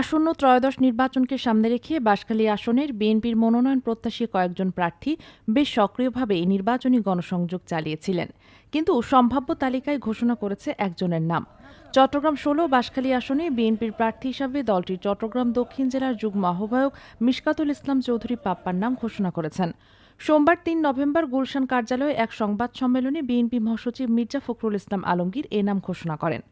আসন্ন ত্রয়োদশ নির্বাচনকে সামনে রেখে বাঁশখালী আসনের বিএনপির মনোনয়ন প্রত্যাশী কয়েকজন প্রার্থী বেশ সক্রিয়ভাবে এই নির্বাচনী গণসংযোগ চালিয়েছিলেন। কিন্তু সম্ভাব্য তালিকায় ঘোষণা করেছে একজনের নাম। চট্টগ্রাম ষোলো বাঁশখালী আসনে বিএনপির প্রার্থী হিসাবে দলটির চট্টগ্রাম দক্ষিণ জেলার যুগ্ম আহ্বায়ক মিশকাতুল ইসলাম চৌধুরী পাপ্পার নাম ঘোষণা করেছেন। সোমবার তিন নভেম্বর গুলশান কার্যালয়ে এক সংবাদ সম্মেলনে বিএনপি মহাসচিব মির্জা ফখরুল ইসলাম আলমগীর এ নাম ঘোষণা করেন।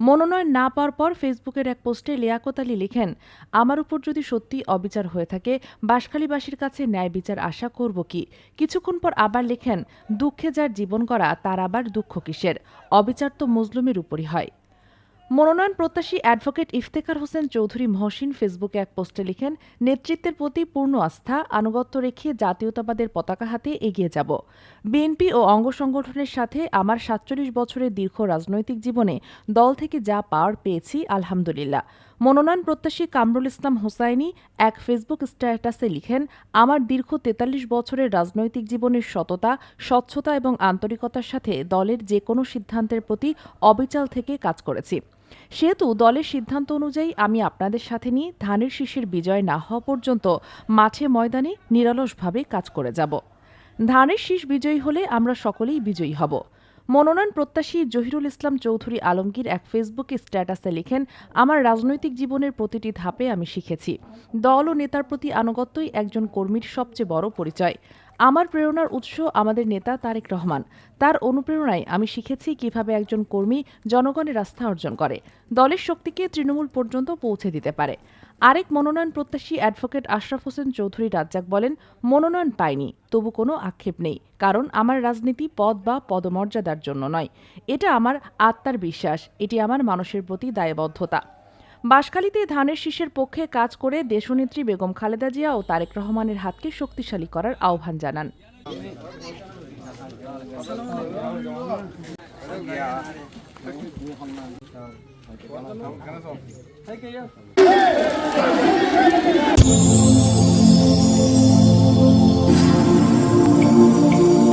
মনোনয়ন না পাওয়ার পর ফেসবুকের এক পোস্টে লিয়াকত আলী লিখেন, আমার উপর যদি সত্যি অবিচার হয়ে থাকে, বাঁশখালীবাসীর কাছে ন্যায় বিচার আশা করব কি? কিছুক্ষণ পর আবার লেখেন, দুঃখে যার জীবন করা তার আবার দুঃখ কিসের? অবিচার তো মজলুমের উপরই হয়। মনোনয়ন প্রত্যাশী অ্যাডভোকেট ইফতেখার হোসেন চৌধুরী মহসিন ফেসবুকে এক পোস্টে লিখেন, নেতৃত্বের প্রতি পূর্ণ আস্থা, আনুগত্য রেখে জাতীয়তাবাদের পতাকা হাতে এগিয়ে যাব। বিএনপি ও অঙ্গ সংগঠনের সাথে আমার সাতচল্লিশ বছরের দীর্ঘ রাজনৈতিক জীবনে দল থেকে যা পাওয়ার পেয়েছি, আলহামদুলিল্লাহ। মনোনয়ন প্রত্যাশী কামরুল ইসলাম হোসাইনি এক ফেসবুক স্ট্যাটাসে লিখেন, আমার দীর্ঘ তেতাল্লিশ বছরের রাজনৈতিক জীবনের সততা, স্বচ্ছতা এবং আন্তরিকতার সাথে দলের যে কোনো সিদ্ধান্তের প্রতি অবিচাল থেকে কাজ করেছি। সেহেতু দলের সিদ্ধান্ত অনুযায়ী আমি আপনাদের সাথে নিয়ে ধানের শীষের বিজয় না হওয়া পর্যন্ত মাঠে ময়দানে নিরলসভাবে কাজ করে যাব। ধানের শীষ বিজয়ী হলে আমরা সকলেই বিজয়ী হব। মনোনয়ন প্রত্যাশী জহিরুল ইসলাম চৌধুরী আলমগীর এক ফেসবুক স্ট্যাটাসে লিখেন, আমার রাজনৈতিক জীবনের প্রতিটি ধাপে আমি শিখেছি। দল ও নেতার প্রতি আনুগত্যই একজন কর্মীর সবচেয়ে বড় পরিচয়। আমার প্রেরণার উৎস আমাদের নেতা তারেক রহমান। তার অনুপ্রেরণায় আমি শিখেছি কীভাবে একজন কর্মী জনগণের আস্থা অর্জন করে, দলের শক্তিকে তৃণমূল পর্যন্ত পৌঁছে দিতে পারে। আরেক মনোনয়ন প্রত্যাশী অ্যাডভোকেট আশরাফ হোসেন চৌধুরী রাজ্জাক বলেন, মনোনয়ন পাইনি, তবু কোনো আক্ষেপ নেই, কারণ আমার রাজনীতি পদ বা পদমর্যাদার জন্য নয়। এটা আমার আত্মার বিশ্বাস, এটি আমার মানুষের প্রতি দায়বদ্ধতা। বাঁশখালীতে ধানের শীষের পক্ষে কাজ করে দেশনেত্রী বেগম খালেদা জিয়া ও তারেক রহমানের হাতকে শক্তিশালী করার আহ্বান জানান।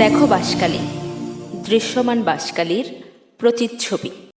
দেখো বাসকালী দৃশ্যমান বাসকালীর প্রতিচ্ছবি।